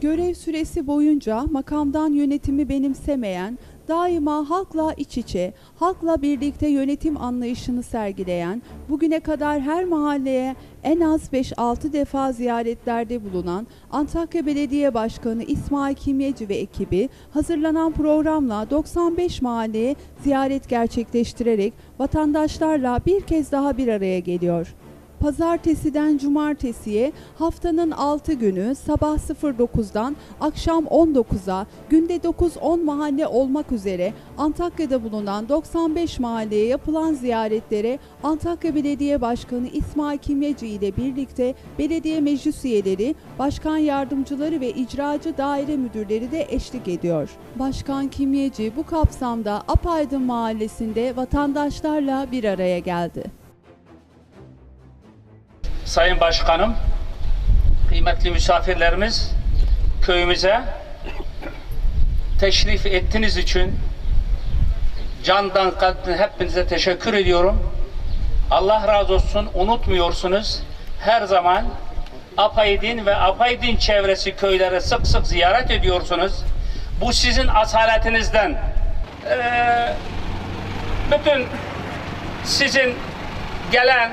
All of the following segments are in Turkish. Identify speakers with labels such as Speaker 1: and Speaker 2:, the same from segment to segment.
Speaker 1: Görev süresi boyunca makamdan yönetimi benimsemeyen, daima halkla iç içe, halkla birlikte yönetim anlayışını sergileyen, bugüne kadar her mahalleye en az 5-6 defa ziyaretlerde bulunan Antakya Belediye Başkanı İsmail Kimyeci ve ekibi hazırlanan programla 95 mahalleye ziyaret gerçekleştirerek vatandaşlarla bir kez daha bir araya geliyor. Pazartesiden cumartesiye haftanın 6 günü sabah 09'dan akşam 19'a günde 9-10 mahalle olmak üzere Antakya'da bulunan 95 mahalleye yapılan ziyaretlere Antakya Belediye Başkanı İsmail Kimyeci ile birlikte belediye meclis üyeleri, başkan yardımcıları ve icracı daire müdürleri de eşlik ediyor. Başkan Kimyeci bu kapsamda Apaydın Mahallesi'nde vatandaşlarla bir araya geldi.
Speaker 2: Sayın Başkanım, kıymetli misafirlerimiz, köyümüze teşrif ettiğiniz için candan kalpten hepinize teşekkür ediyorum. Allah razı olsun, unutmuyorsunuz. Her zaman Apaydin ve Apaydin çevresi köylere sık sık ziyaret ediyorsunuz. Bu sizin asaletinizden. Ee, bütün sizin gelen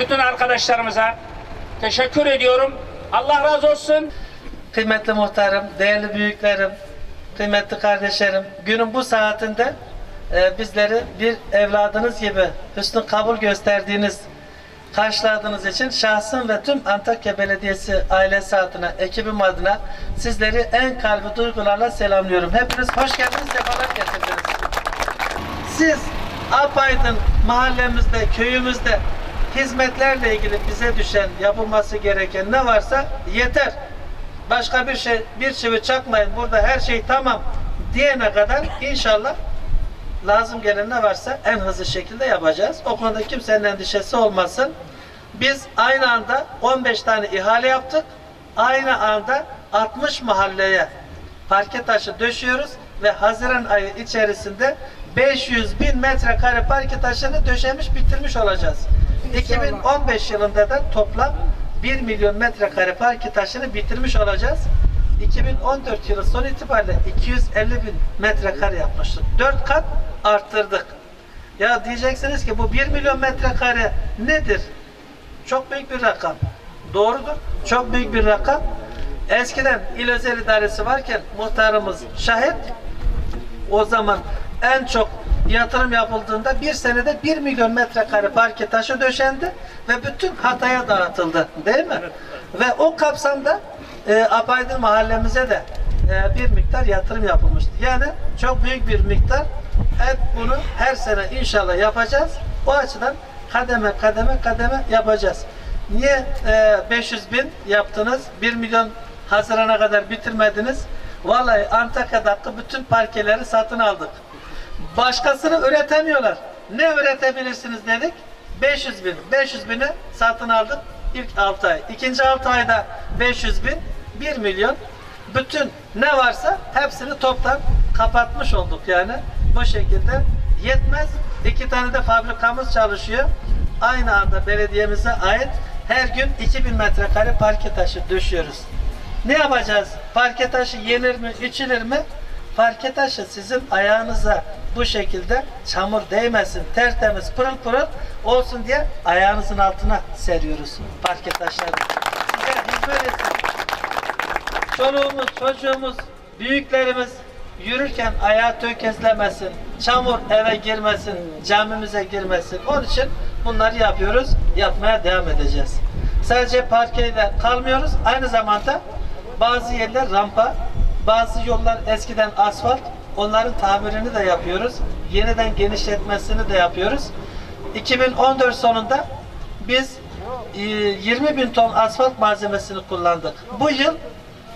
Speaker 2: bütün arkadaşlarımıza teşekkür ediyorum. Allah razı olsun.
Speaker 3: Kıymetli muhtarım, değerli büyüklerim, kıymetli kardeşlerim, günün bu saatinde e, bizleri bir evladınız gibi hüsnü kabul gösterdiğiniz, karşıladığınız için şahsım ve tüm Antakya Belediyesi ailesi adına, ekibim adına sizleri en kalbi duygularla selamlıyorum. Hepiniz hoş geldiniz, sefalar getirdiniz. Siz Apaydın mahallemizde, köyümüzde hizmetlerle ilgili bize düşen, yapılması gereken ne varsa yeter. Başka bir şey, bir çivi çakmayın. Burada her şey tamam diyene kadar inşallah lazım gelen ne varsa en hızlı şekilde yapacağız. O konuda kimsenin endişesi olmasın. Biz aynı anda 15 tane ihale yaptık. Aynı anda 60 mahalleye parke taşı döşüyoruz ve Haziran ayı içerisinde 500 bin metrekare parke taşını döşemiş bitirmiş olacağız. 2015 yılında da toplam 1 milyon metrekare parke taşını bitirmiş olacağız. 2014 yılı son itibariyle 250 bin metrekare yapmıştık. 4 kat arttırdık. Ya diyeceksiniz ki bu 1 milyon metrekare nedir? Çok büyük bir rakam. Doğrudur. Çok büyük bir rakam. Eskiden il özel idaresi varken muhtarımız şahit. O zaman en çok yatırım yapıldığında bir senede 1 milyon metrekare parke taşı döşendi ve bütün Hatay'a dağıtıldı. Değil mi? Ve o kapsamda e, Apaydın mahallemize de e, bir miktar yatırım yapılmıştı. Yani çok büyük bir miktar. Hep bunu her sene inşallah yapacağız. O açıdan kademe kademe kademe yapacağız. Niye e, 500 bin yaptınız? 1 milyon Haziran'a kadar bitirmediniz? Vallahi Antakya'daki bütün parkeleri satın aldık. Başkasını üretemiyorlar. Ne üretebilirsiniz dedik? 500 bin. 500 bini satın aldık ilk 6 ay. İkinci 6 ayda 500 bin, 1 milyon. Bütün ne varsa hepsini toptan kapatmış olduk yani. Bu şekilde yetmez. İki tane de fabrikamız çalışıyor. Aynı anda belediyemize ait her gün 2000 metrekare parke taşı döşüyoruz. Ne yapacağız? Parke taşı yenir mi, içilir mi? Parke taşı sizin ayağınıza bu şekilde çamur değmesin, tertemiz, pırıl pırıl olsun diye ayağınızın altına seriyoruz parke taşlarını. Size hizmet etsin. Çoluğumuz, çocuğumuz, büyüklerimiz yürürken ayağı tökezlemesin, çamur eve girmesin, camimize girmesin. Onun için bunları yapıyoruz, yapmaya devam edeceğiz. Sadece parkeyle kalmıyoruz, aynı zamanda bazı yerler rampa, bazı yollar eskiden asfalt, onların tamirini de yapıyoruz. Yeniden genişletmesini de yapıyoruz. 2014 sonunda biz e, 20 bin ton asfalt malzemesini kullandık. Bu yıl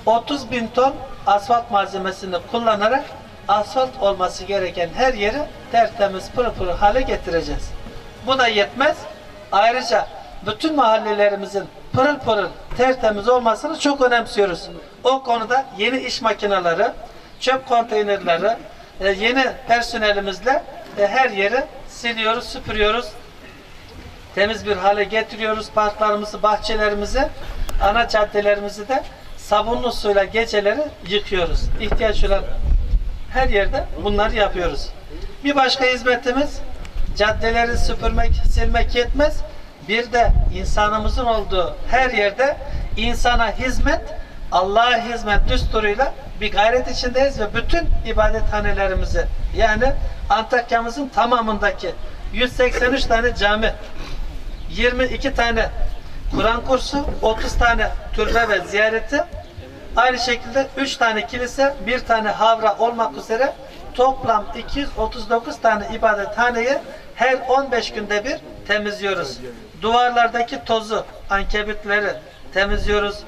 Speaker 3: 30 bin ton asfalt malzemesini kullanarak asfalt olması gereken her yeri tertemiz pırıl pırıl hale getireceğiz. Bu da yetmez. Ayrıca bütün mahallelerimizin pırıl pırıl tertemiz olmasını çok önemsiyoruz. O konuda yeni iş makineleri, çöp konteynerleri, e, yeni personelimizle e, her yeri siliyoruz, süpürüyoruz. Temiz bir hale getiriyoruz parklarımızı, bahçelerimizi, ana caddelerimizi de sabunlu suyla geceleri yıkıyoruz. İhtiyaç olan her yerde bunları yapıyoruz. Bir başka hizmetimiz caddeleri süpürmek, silmek yetmez. Bir de insanımızın olduğu her yerde insana hizmet, Allah'a hizmet düsturuyla bir gayret içindeyiz ve bütün ibadethanelerimizi yani Antakya'mızın tamamındaki 183 tane cami, 22 tane Kur'an kursu, 30 tane türbe ve ziyareti, aynı şekilde 3 tane kilise, 1 tane havra olmak üzere toplam 239 tane ibadethaneyi her 15 günde bir temizliyoruz. Duvarlardaki tozu, ankebitleri temizliyoruz.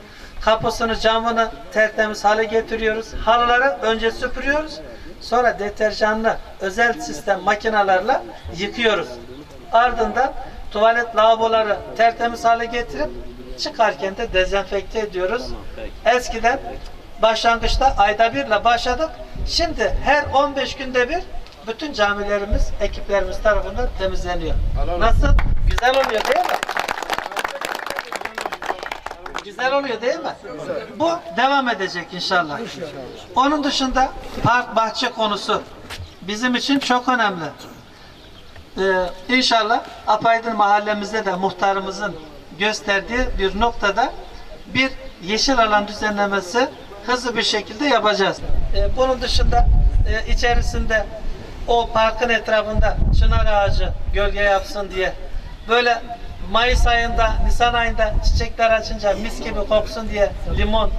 Speaker 3: Kapısını, camını tertemiz hale getiriyoruz. Halıları önce süpürüyoruz. Sonra deterjanlı özel sistem makinalarla yıkıyoruz. Ardından tuvalet lavaboları tertemiz hale getirip çıkarken de dezenfekte ediyoruz. Eskiden başlangıçta ayda birle başladık. Şimdi her 15 günde bir bütün camilerimiz ekiplerimiz tarafından temizleniyor. Nasıl? Güzel oluyor değil mi? Güzel oluyor değil mi? Bu devam edecek inşallah. Onun dışında park bahçe konusu bizim için çok önemli. Ee, inşallah Apaydın mahallemizde de muhtarımızın gösterdiği bir noktada bir yeşil alan düzenlemesi hızlı bir şekilde yapacağız. Ee, bunun dışında e, içerisinde o parkın etrafında çınar ağacı gölge yapsın diye böyle Mayıs ayında, Nisan ayında çiçekler açınca mis gibi koksun diye limon,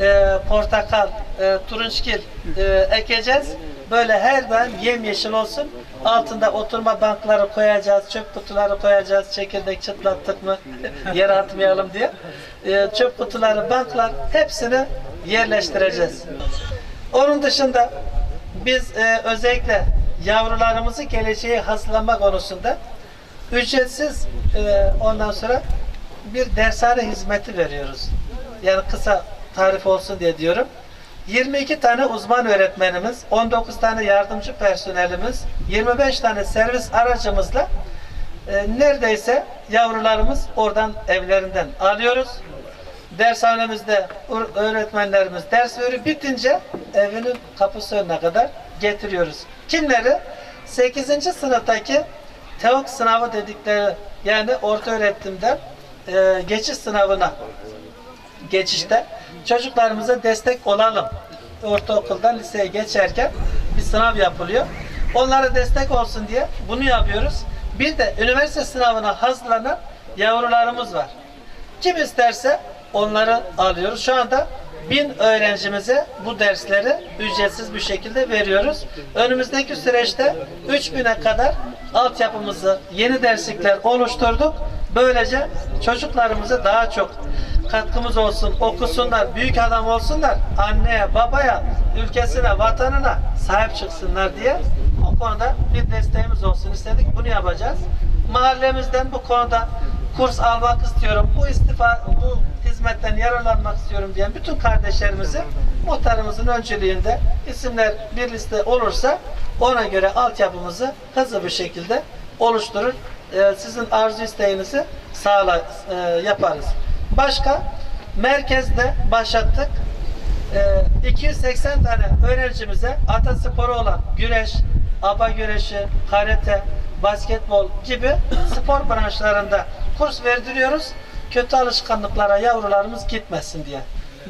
Speaker 3: e, portakal, e, turunçgil e, ekeceğiz. Böyle her daim yemyeşil olsun. Altında oturma bankları koyacağız, çöp kutuları koyacağız. Çekirdek çıtlattık mı yere atmayalım diye. E, çöp kutuları, banklar hepsini yerleştireceğiz. Onun dışında biz e, özellikle yavrularımızı geleceğe hazırlama konusunda ücretsiz e, ondan sonra bir dershane hizmeti veriyoruz. Yani kısa tarif olsun diye diyorum. 22 tane uzman öğretmenimiz, 19 tane yardımcı personelimiz, 25 tane servis aracımızla e, neredeyse yavrularımız oradan evlerinden alıyoruz. Dershanemizde öğretmenlerimiz ders veriyor. Bitince evinin kapısı önüne kadar getiriyoruz. Kimleri? 8. sınıftaki TEOK sınavı dedikleri yani orta öğretimden e, geçiş sınavına geçişte çocuklarımıza destek olalım. Ortaokuldan liseye geçerken bir sınav yapılıyor. Onlara destek olsun diye bunu yapıyoruz. Bir de üniversite sınavına hazırlanan yavrularımız var. Kim isterse onları alıyoruz. Şu anda bin öğrencimize bu dersleri ücretsiz bir şekilde veriyoruz. Önümüzdeki süreçte 3000'e kadar altyapımızı, yeni derslikler oluşturduk. Böylece çocuklarımıza daha çok katkımız olsun, okusunlar, büyük adam olsunlar, anneye, babaya, ülkesine, vatanına sahip çıksınlar diye o konuda bir desteğimiz olsun istedik. Bunu yapacağız. Mahallemizden bu konuda kurs almak istiyorum, bu istifa, bu hizmetten yararlanmak istiyorum diyen bütün kardeşlerimizi muhtarımızın öncülüğünde isimler bir liste olursa ona göre altyapımızı hızlı bir şekilde oluşturur. Ee, sizin arzu isteğinizi sağla, e, yaparız. Başka merkezde başlattık. Ee, 280 tane öğrencimize atasporu olan güreş, aba güreşi, karate, basketbol gibi spor branşlarında kurs verdiriyoruz. Kötü alışkanlıklara yavrularımız gitmesin diye.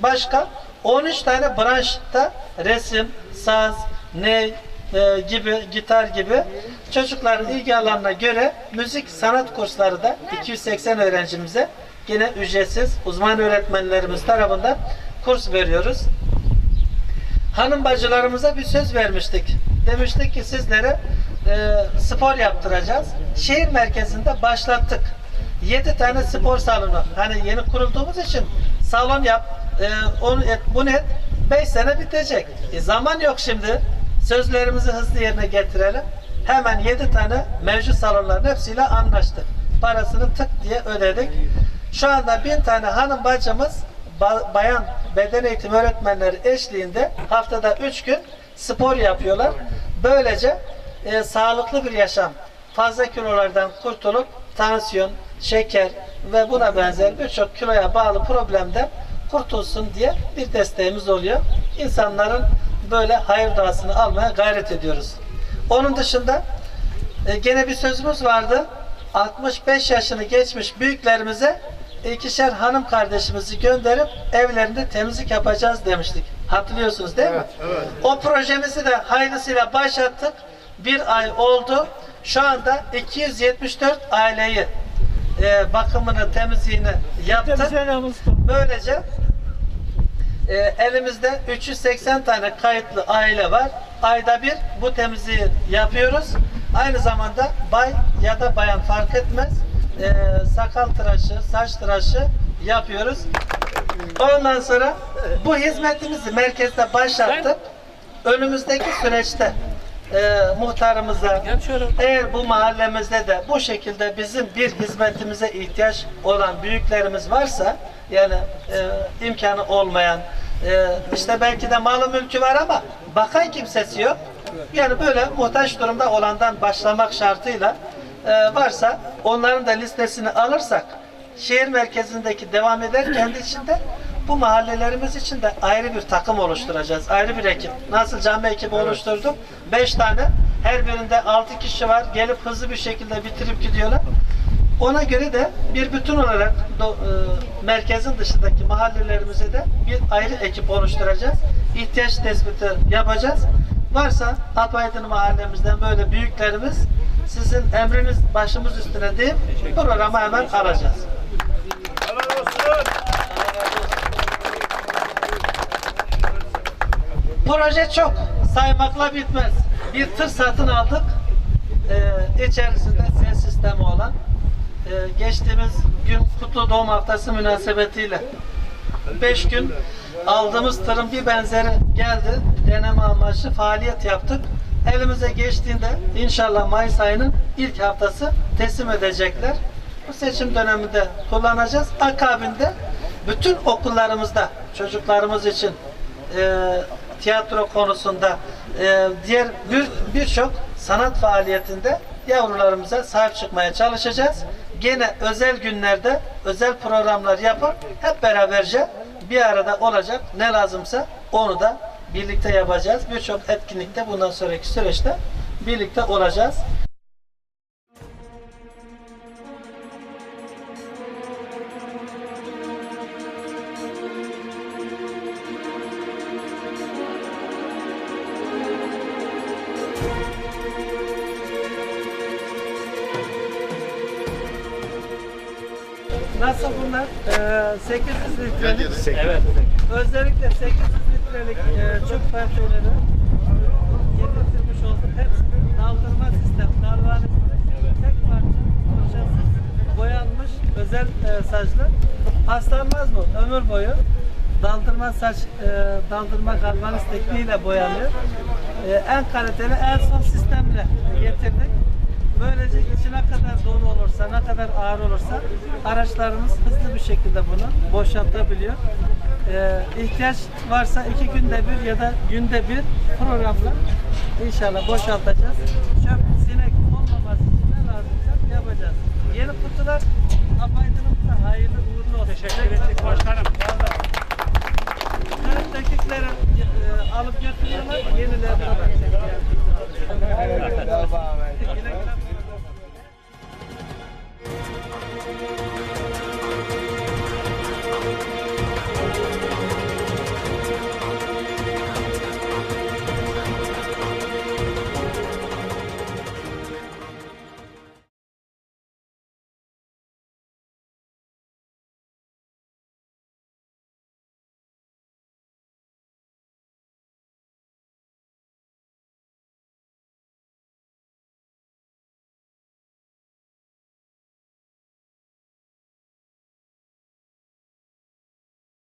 Speaker 3: Başka 13 tane branşta resim, saz, ney, e, gibi, gitar gibi çocukların ilgi alanına göre müzik sanat kursları da 280 öğrencimize yine ücretsiz uzman öğretmenlerimiz tarafından kurs veriyoruz. Hanım bacılarımıza bir söz vermiştik. Demiştik ki sizlere e, spor yaptıracağız. Şehir merkezinde başlattık. 7 tane spor salonu. Hani yeni kurulduğumuz için salon yap, e, onu et, bunu et. 5 sene bitecek. E, zaman yok şimdi. Sözlerimizi hızlı yerine getirelim. Hemen 7 tane mevcut salonların hepsiyle anlaştık. Parasını tık diye ödedik. Şu anda bin tane hanım bacımız ba- bayan beden eğitimi öğretmenleri eşliğinde haftada 3 gün spor yapıyorlar. Böylece e, sağlıklı bir yaşam, fazla kilolardan kurtulup tansiyon, şeker ve buna benzer birçok kiloya bağlı problemden kurtulsun diye bir desteğimiz oluyor. İnsanların böyle hayır duasını almaya gayret ediyoruz. Onun dışında e, gene bir sözümüz vardı. 65 yaşını geçmiş büyüklerimize ikişer hanım kardeşimizi gönderip evlerinde temizlik yapacağız demiştik. Hatırlıyorsunuz değil mi? O projemizi de hayırlısıyla başlattık. Bir ay oldu. Şu anda 274 aileyi e, bakımını, temizliğini yaptık. Böylece e, elimizde 380 tane kayıtlı aile var. Ayda bir bu temizliği yapıyoruz. Aynı zamanda bay ya da bayan fark etmez. E, sakal tıraşı, saç tıraşı yapıyoruz. Ondan sonra bu hizmetimizi merkezde başlattık. Önümüzdeki süreçte e, muhtarımıza eğer bu mahallemizde de bu şekilde bizim bir hizmetimize ihtiyaç olan büyüklerimiz varsa yani e, imkanı olmayan e, işte belki de malı mülkü var ama bakan kimsesi yok. Yani böyle muhtaç durumda olandan başlamak şartıyla e, varsa onların da listesini alırsak şehir merkezindeki devam eder kendi içinde bu mahallelerimiz için de ayrı bir takım oluşturacağız. Ayrı bir ekip. Nasıl cami ekibi oluşturduk? Beş tane. Her birinde altı kişi var. Gelip hızlı bir şekilde bitirip gidiyorlar. Ona göre de bir bütün olarak do- e, merkezin dışındaki mahallelerimize de bir ayrı ekip oluşturacağız. İhtiyaç tespiti yapacağız. Varsa Apaydın mahallemizden böyle büyüklerimiz sizin emriniz başımız üstüne deyip programı hemen alacağız. Proje çok. Saymakla bitmez. Bir tır satın aldık. Ee, içerisinde ses sistemi olan. Ee, geçtiğimiz gün Kutlu Doğum Haftası münasebetiyle 5 gün aldığımız tırın bir benzeri geldi. Deneme amaçlı faaliyet yaptık. Elimize geçtiğinde inşallah Mayıs ayının ilk haftası teslim edecekler. Bu seçim döneminde kullanacağız. Akabinde bütün okullarımızda çocuklarımız için e, tiyatro konusunda e, diğer bir birçok sanat faaliyetinde yavrularımıza sahip çıkmaya çalışacağız. Gene özel günlerde özel programlar yapıp hep beraberce bir arada olacak. Ne lazımsa onu da birlikte yapacağız. Birçok etkinlikte bundan sonraki süreçte birlikte olacağız. Nasıl bunlar? Ee, 800 litrelik.
Speaker 2: Evet.
Speaker 3: Özellikle 800 litrelik e, çöp parçaları getirmiş olduk. Hepsi daldırma sistem, dalvanı tek parça fırçasız boyanmış özel e, saçlı. Paslanmaz mı? Ömür boyu daldırma saç, e, daldırma galvaniz tekniğiyle boyanıyor. E, en kaliteli, en son sistemle getirdik. Böylece içine kadar dolu olursa, ne kadar ağır olursa araçlarımız hızlı bir şekilde bunu boşaltabiliyor. Ee, ihtiyaç varsa iki günde bir ya da günde bir programla inşallah boşaltacağız. Çöp, sinek olmaması için ne lazımsa yapacağız. Yeni kutular apaydınımıza hayırlı uğurlu olsun.
Speaker 2: Teşekkür ettik başkanım.
Speaker 3: Kırık dakikleri e, alıp götürüyorlar, yenilerini. Güle güle